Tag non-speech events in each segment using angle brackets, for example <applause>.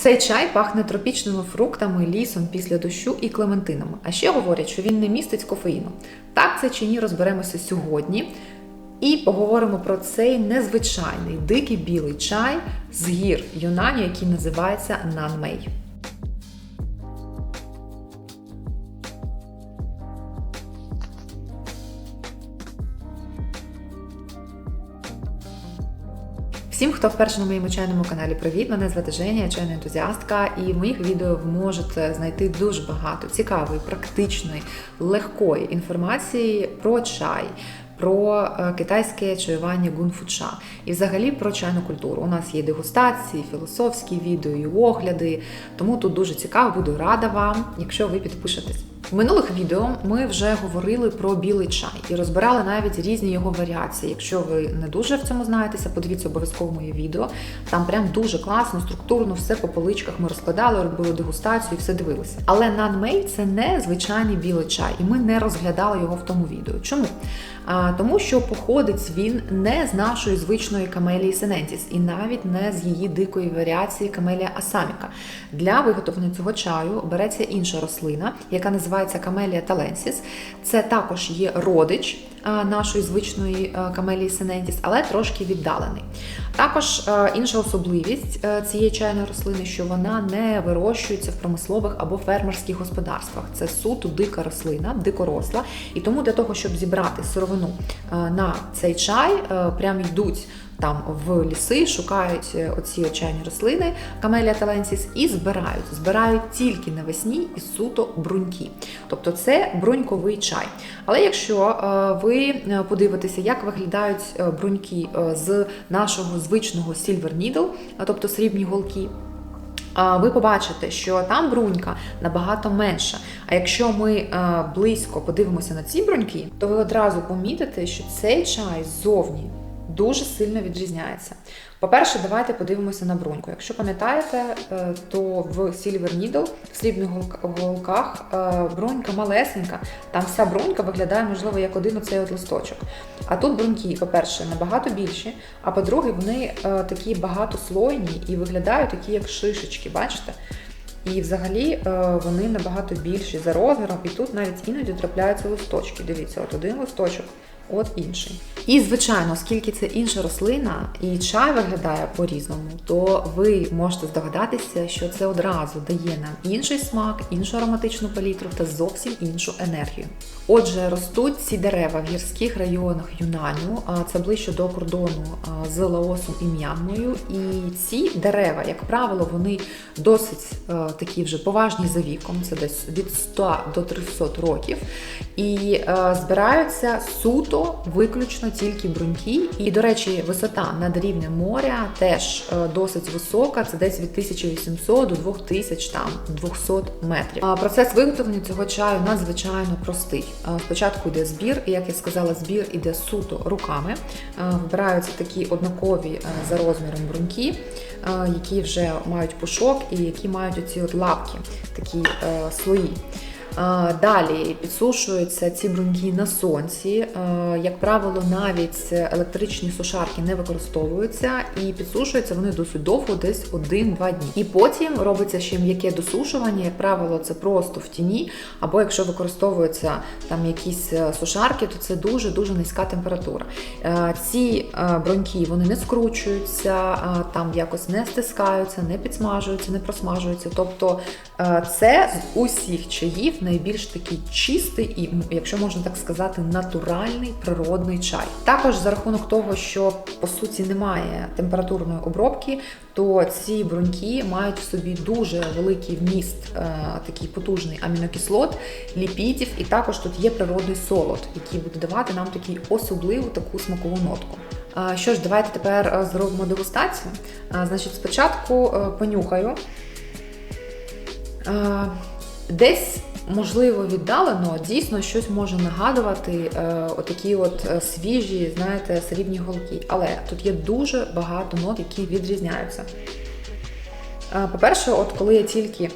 Цей чай пахне тропічними фруктами, лісом після дощу і клементинами. А ще говорять, що він не містить кофеїну. Так це чи ні, розберемося сьогодні. І поговоримо про цей незвичайний дикий білий чай з гір Юнані, який називається Нанмей. Всім, хто вперше на моєму чайному каналі, привіт! Мене звати Женя, я чайна ентузіастка, і в моїх відео ви можете знайти дуже багато цікавої, практичної, легкої інформації про чай. Про е, китайське чаювання гунфуча і взагалі про чайну культуру. У нас є дегустації, філософські відео і огляди, тому тут дуже цікаво, буду рада вам, якщо ви підпишетесь. В минулих відео ми вже говорили про білий чай і розбирали навіть різні його варіації. Якщо ви не дуже в цьому знаєтеся, подивіться обов'язково моє відео. Там прям дуже класно, структурно, все по поличках ми розкладали, робили дегустацію і все дивилися. Але нанмей це не звичайний білий чай, і ми не розглядали його в тому відео. Чому? А, Тому що походить він не з нашої звичної камелії сенентіс і навіть не з її дикої варіації камелія асаміка. Для виготовлення цього чаю береться інша рослина, яка називається камелія таленсіс. Це також є родич нашої звичної камелії сенентіс, але трошки віддалений. Також інша особливість цієї чайної рослини, що вона не вирощується в промислових або фермерських господарствах. Це суто дика рослина, дикоросла. І тому для того, щоб зібрати сировину на цей чай, прям йдуть там в ліси, шукають е, оці чайні рослини Камелія таленсіс і збирають. Збирають тільки навесні і суто бруньки. Тобто це бруньковий чай. Але якщо е, ви е, подивитеся, як виглядають бруньки з нашого звичного Silver Needle, тобто срібні голки. Ви побачите, що там брунька набагато менша. А якщо ми близько подивимося на ці бруньки, то ви одразу помітите, що цей чай ззовні дуже сильно відрізняється. По-перше, давайте подивимося на бруньку. Якщо пам'ятаєте, е, то в Silver Needle, в срібних голках, е, брунька малесенька, там вся брунька виглядає, можливо, як один оцей от листочок. А тут бруньки, по-перше, набагато більші, а по-друге, вони е, такі багатослойні і виглядають такі, як шишечки, бачите? І взагалі вони набагато більші за розміром, і тут навіть іноді трапляються листочки. Дивіться, от один листочок от інший. І, звичайно, оскільки це інша рослина і чай виглядає по-різному, то ви можете здогадатися, що це одразу дає нам інший смак, іншу ароматичну палітру та зовсім іншу енергію. Отже, ростуть ці дерева в гірських районах Юнаню, це ближче до кордону з Лаосом і М'янмою. І ці дерева, як правило, вони досить такі вже поважні за віком, це десь від 100 до 300 років, і збираються суто виключно тільки бруньки. І, до речі, висота над рівнем моря теж е, досить висока. Це десь від 1800 до 2000 там 200 метрів. Процес виготовлення цього чаю надзвичайно простий. Спочатку йде збір, і як я сказала, збір іде суто руками. Вибираються такі однакові е, за розміром бруньки, які вже мають пушок і які мають оці от лапки, такі е, слої. Далі підсушуються ці бруньки на сонці. Як правило, навіть електричні сушарки не використовуються і підсушуються вони досить довго, десь 1-2 дні. І потім робиться ще м'яке досушування, як правило, це просто в тіні. Або якщо використовуються там якісь е, сушарки, то це дуже-дуже низька температура. Е, ці е, бруньки вони не скручуються, там якось не стискаються, не підсмажуються, не просмажуються. Тобто це з усіх чаїв найбільш такий чистий і, якщо можна так сказати, натуральний природний чай. Також за рахунок того, що по суті немає температурної обробки, то ці бруньки мають в собі дуже великий вміст, е, такий потужний амінокислот, ліпідів, і також тут є природний солод, який буде давати нам таку особливу таку смакову нотку. Що ж, давайте тепер е, зробимо дегустацію. Значить, спочатку е, понюхаю. Десь можливо, віддалено дійсно щось може нагадувати е, отакі от е, свіжі, знаєте, срібні голки. Але тут є дуже багато нот, які відрізняються. Е, по-перше, от коли я тільки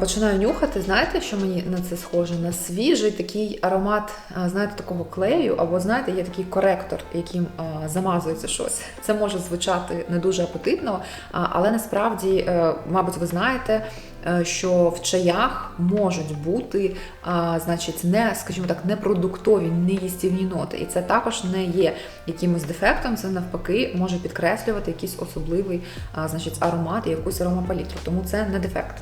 Починаю нюхати. Знаєте, що мені на це схоже? На свіжий такий аромат, е, знаєте, такого клею, або знаєте, є такий коректор, яким е, замазується щось. Це може звучати не дуже апетитно, але насправді, е, мабуть, ви знаєте. е, Що в чаях можуть бути, значить, не, скажімо так, непродуктові, неїстівні ноти, і це також не є якимось дефектом. Це навпаки може підкреслювати якийсь особливий, значить, аромат і якусь аромапалітру. Тому це не дефект.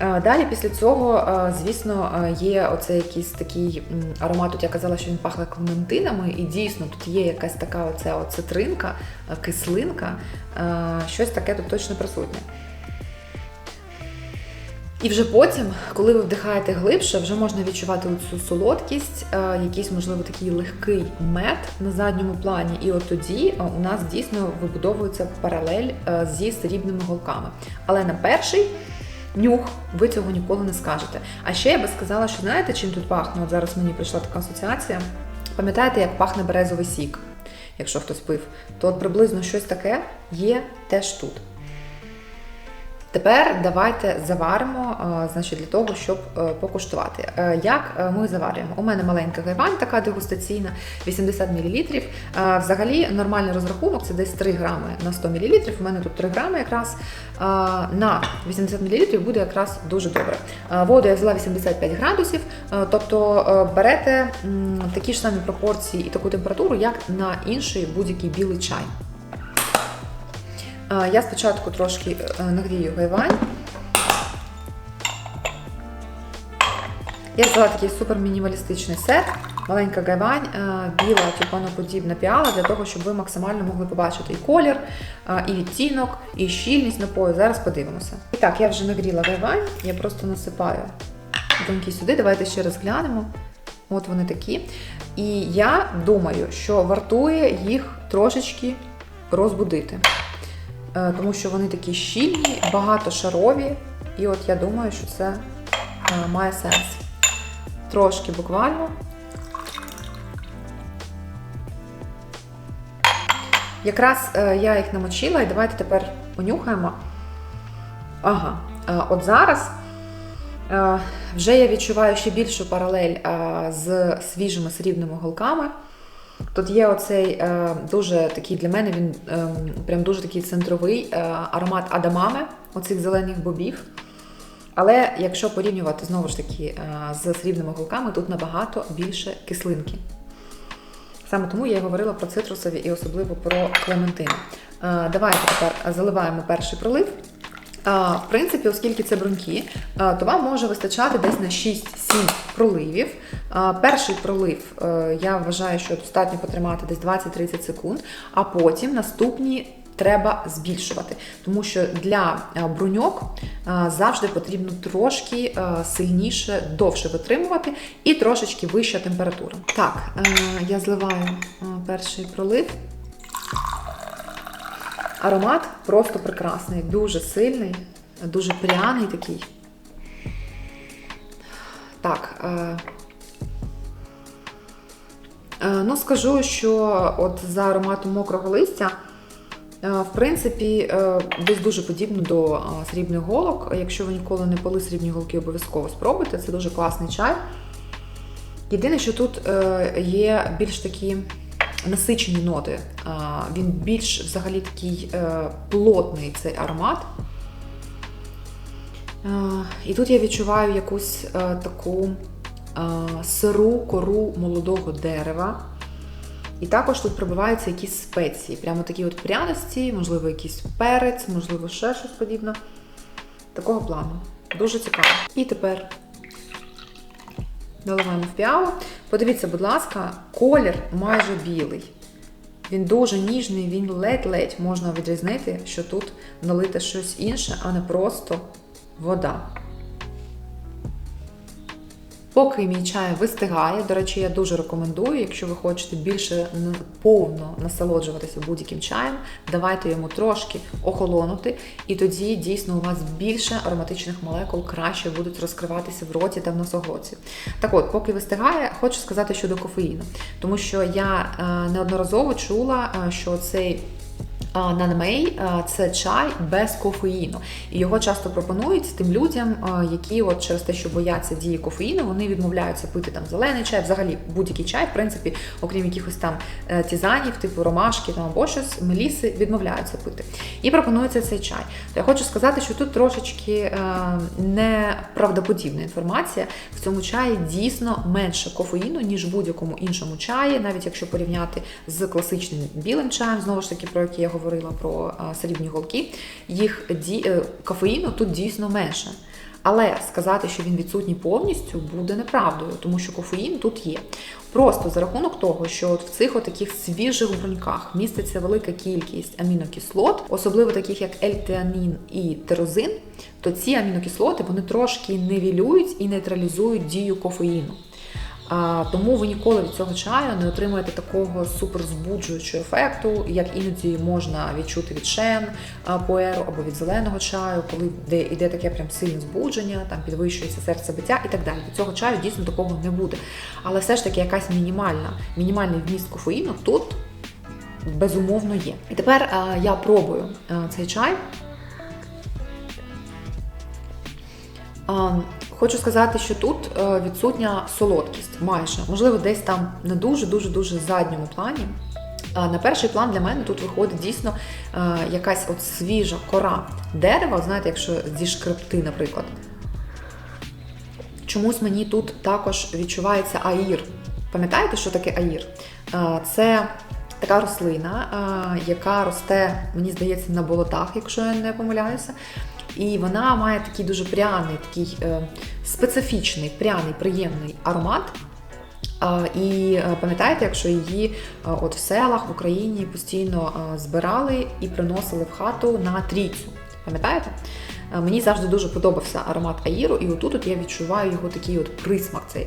Е, Далі після цього, е, звісно, е, є оцей якийсь такий аромат. Тут я казала, що він пахне клементинами, і дійсно тут є якась така оця цитринка, кислинка, щось таке тут точно присутнє. І вже потім, коли ви вдихаєте глибше, вже можна відчувати цю солодкість, якийсь, можливо, такий легкий мед на задньому плані. І от тоді у нас дійсно вибудовується паралель зі срібними голками. Але на перший нюх ви цього ніколи не скажете. А ще я би сказала, що знаєте, чим тут пахне? От зараз мені прийшла така асоціація. Пам'ятаєте, як пахне березовий сік, якщо хтось пив, то от приблизно щось таке є теж тут. Тепер давайте заваримо, е, значить, для того, щоб е, покуштувати. Е, Як ми заварюємо? У мене маленька гайвань, така дегустаційна, 80 мл. Взагалі нормальний розрахунок це десь 3 грами на 100 мл. У мене тут 3 грами якраз на 80 мл буде якраз дуже добре. Воду я взяла 85 градусів, тобто берете такі ж самі пропорції і таку температуру, як на інший будь-який білий чай. Я спочатку трошки е, нагрію гайвань. Я взяла такий супер мінімалістичний сет, маленька гайвань, е, біла тюльпаноподібна піала для того, щоб ви максимально могли побачити і колір, і відтінок, і щільність напою. Зараз подивимося. І так, я вже нагріла гайвань, я просто насипаю доньки сюди. Давайте ще раз глянемо. От вони такі. І я думаю, що вартує їх трошечки розбудити. Е, тому що вони такі щільні, багатошарові, і от я думаю, що це е, має сенс. Трошки буквально. Якраз е, я їх намочила, і давайте тепер понюхаємо. Ага, от зараз вже я відчуваю ще більшу паралель з свіжими срібними голками. Тут є оцей е, дуже такий для мене він е, прям дуже такий центровий е, аромат адамами, оцих зелених бобів. Але якщо порівнювати знову ж таки е, з срібними голками, тут набагато більше кислинки. Саме тому я і говорила про цитрусові і особливо про клементини. Давайте тепер заливаємо перший пролив. В принципі, оскільки це бруньки, то вам може вистачати десь на 6-7 проливів. Перший пролив е, я вважаю, що достатньо потримати десь 20-30 секунд, а потім наступні треба збільшувати, тому що для бруньок завжди потрібно трошки сильніше, довше витримувати і трошечки вища температура. Так, е, я зливаю е, перший пролив. Аромат просто прекрасний, дуже сильний, дуже пряний такий. Так. Е, е, ну, скажу, що от за ароматом мокрого листя, е, в принципі, е, десь дуже подібно до е, срібних голок. Якщо ви ніколи не пили срібні голки, обов'язково спробуйте. Це дуже класний чай. Єдине, що тут е, є більш такі насичені ноти. Він більш взагалі такий е, плотний цей аромат. І тут я відчуваю якусь е, таку е, сиру кору молодого дерева. І також тут пробиваються якісь спеції, прямо такі от пряності, можливо, якийсь перець, можливо, ще щось подібне. Такого плану. Дуже цікаво. І тепер наливаємо в піалу. Подивіться, будь ласка, колір майже білий. Він дуже ніжний, він ледь-ледь можна відрізнити, що тут налите щось інше, а не просто вода. Поки мій чай вистигає, до речі, я дуже рекомендую, якщо ви хочете більше повно насолоджуватися будь-яким чаєм, давайте йому трошки охолонути, і тоді дійсно у вас більше ароматичних молекул краще будуть розкриватися в роті та в носоглотці. Так от, поки вистигає, хочу сказати щодо кофеїну, тому що я е, неодноразово чула, е, що цей Нанмей це чай без кофеїну, і його часто пропонують тим людям, які от через те, що бояться дії кофеїну, вони відмовляються пити там зелений чай, взагалі будь-який чай, в принципі, окрім якихось там е, тізанів, типу ромашки там або щось, меліси відмовляються пити. І пропонується цей чай. То я хочу сказати, що тут трошечки е, неправдоподібна інформація. В цьому чаї дійсно менше кофеїну, ніж в будь-якому іншому чаї, навіть якщо порівняти з класичним білим чаєм, знову ж таки, про який я говорила про срібні голки, їх е, кофеїну тут дійсно менше. Але сказати, що він відсутній повністю, буде неправдою, тому що кофеїн тут є. Просто за рахунок того, що от в цих таких свіжих бруньках міститься велика кількість амінокислот, особливо таких як ельтеанін і терозин, то ці амінокислоти вони трошки невілюють і нейтралізують дію кофеїну. А, Тому ви ніколи від цього чаю не отримаєте такого суперзбуджуючого ефекту, як іноді можна відчути від шен поеру або від зеленого чаю, коли де йде таке прям сильне збудження, там підвищується серцебиття і так далі. Від цього чаю дійсно такого не буде. Але все ж таки якась мінімальна, мінімальний вміст кофеїну тут безумовно є. І тепер а, я пробую а, цей чай. Хочу сказати, що тут е, відсутня солодкість майже, можливо, десь там на дуже-дуже-дуже задньому плані. На перший план для мене тут виходить дійсно е, якась от свіжа кора дерева, знаєте, якщо зі шкрепти, наприклад. Чомусь мені тут також відчувається аїр. Пам'ятаєте, що таке аїр? Е, це така рослина, яка росте, мені здається, на болотах, якщо я не помиляюся. І вона має такий дуже пряний, такий е, специфічний, пряний, приємний аромат. І е, пам'ятаєте, якщо її е, от в селах в Україні постійно збирали і приносили в хату на трійцю. Пам'ятаєте? Мені завжди дуже подобався аромат Аїру, і отут от я відчуваю його такий от присмак цей.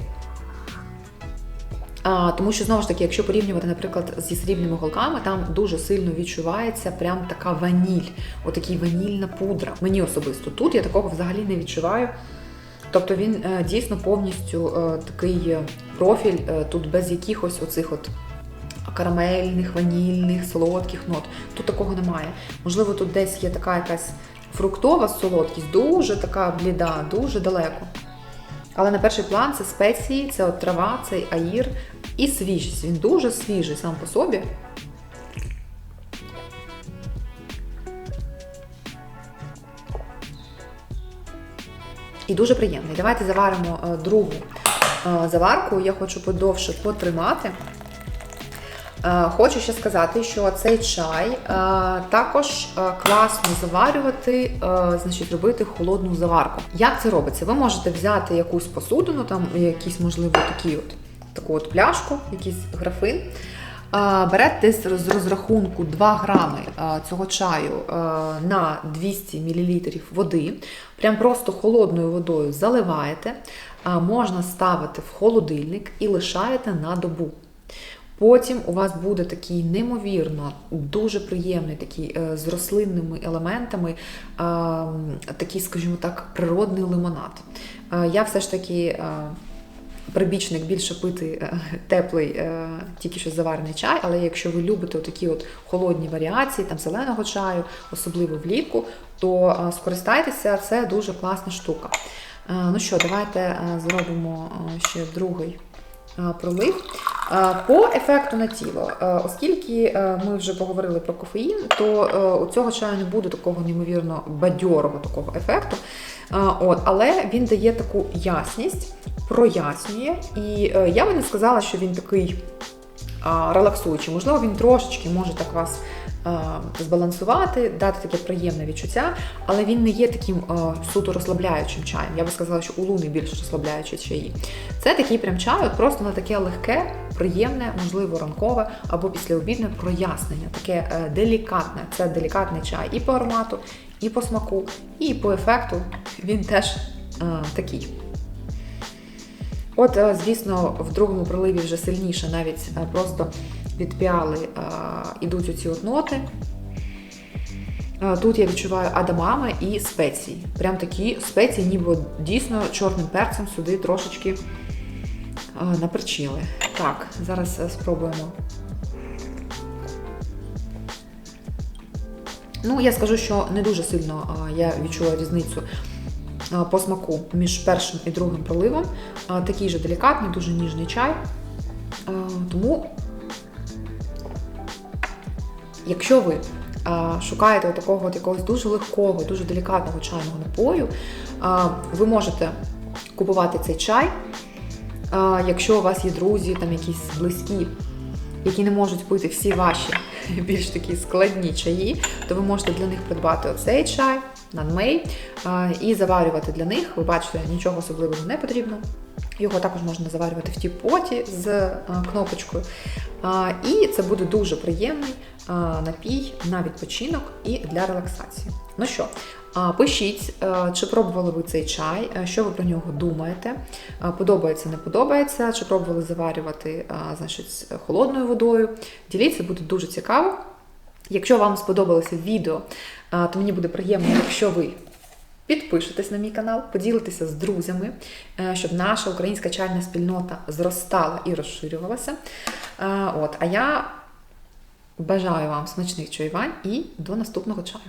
Тому що, знову ж таки, якщо порівнювати, наприклад, зі срібними голками, там дуже сильно відчувається прям така ваніль, отакий ванільна пудра. Мені особисто тут я такого взагалі не відчуваю. Тобто він е, дійсно повністю е, такий е, профіль, тут без якихось оцих от карамельних, ванільних, солодких нот. Тут такого немає. Можливо, тут десь є така якась фруктова солодкість, дуже така бліда, дуже далеко. Але на перший план це спеції, це от трава, цей аїр і свіжість. Він дуже свіжий сам по собі. І дуже приємний. Давайте заваримо е, другу е, заварку. Я хочу подовше потримати. Е, хочу ще сказати, що цей чай е, також е, класно заварювати, значить робити холодну заварку. Як це робиться? Ви можете взяти якусь посудину, там якісь, можливо, такі от, таку от пляшку, якийсь графин. Берете з розрахунку 2 грами цього чаю на 200 мл води, прям просто холодною водою заливаєте, можна ставити в холодильник і лишаєте на добу. Потім у вас буде такий неймовірно, дуже приємний такий е, з рослинними елементами, такий, скажімо так, природний лимонад. Я все ж таки. Е, прибічник більше пити е, теплий, тільки що заварений чай, але якщо ви любите такі от холодні варіації, там зеленого чаю, особливо влітку, то скористайтеся, це дуже класна штука. Ну що, давайте зробимо ще другий пролив. По ефекту на тіло, оскільки е, ми вже поговорили про кофеїн, то е, у цього чаю не буде такого неймовірно бадьорого такого ефекту. От, Але він дає таку ясність, прояснює. І е, я би не сказала, що він такий релаксуючий. Можливо, він трошечки може так вас збалансувати, дати таке приємне відчуття, але він не є таким суто розслабляючим чаєм. Я би сказала, що у луни більш розслабляючі чаї. Це такий прям чай, от просто на таке легке, приємне, можливо, ранкове або післяобідне прояснення, таке е, делікатне. Це делікатний чай і по аромату, і по смаку, і по ефекту він теж е, такий. От, е, звісно, в другому проливі вже сильніше, навіть просто від піали ідуть оці от ноти. Тут я відчуваю адамами і спеції. Прям такі спеції, ніби дійсно чорним перцем сюди трошечки наперчили. Так, зараз е, спробуємо. Ну, я скажу, що не дуже сильно я відчула різницю по смаку між першим і другим проливом. Такий же делікатний, дуже ніжний чай. Тому, якщо ви а, шукаєте такого от якогось дуже легкого, дуже делікатного чайного напою, а, ви можете купувати цей чай. А, Якщо у вас є друзі, там якісь близькі, які не можуть пити всі ваші <laughs> більш такі складні чаї, то ви можете для них придбати оцей чай, нанмей, і заварювати для них. Ви бачите, нічого особливого не потрібно. Його також можна заварювати в тіпоті з кнопочкою. І це буде дуже приємний напій на відпочинок і для релаксації. Ну що, пишіть, е, чи пробували ви цей чай, е, що ви про нього думаєте, е, подобається, не подобається, чи пробували заварювати значить, холодною водою. Діліться, буде дуже цікаво. Якщо вам сподобалося відео, то мені буде приємно, якщо ви підпишетесь на мій канал, поділитеся з друзями, е, щоб наша українська чайна спільнота зростала і розширювалася. Е, От, а я бажаю вам смачних чаювань і до наступного чаю.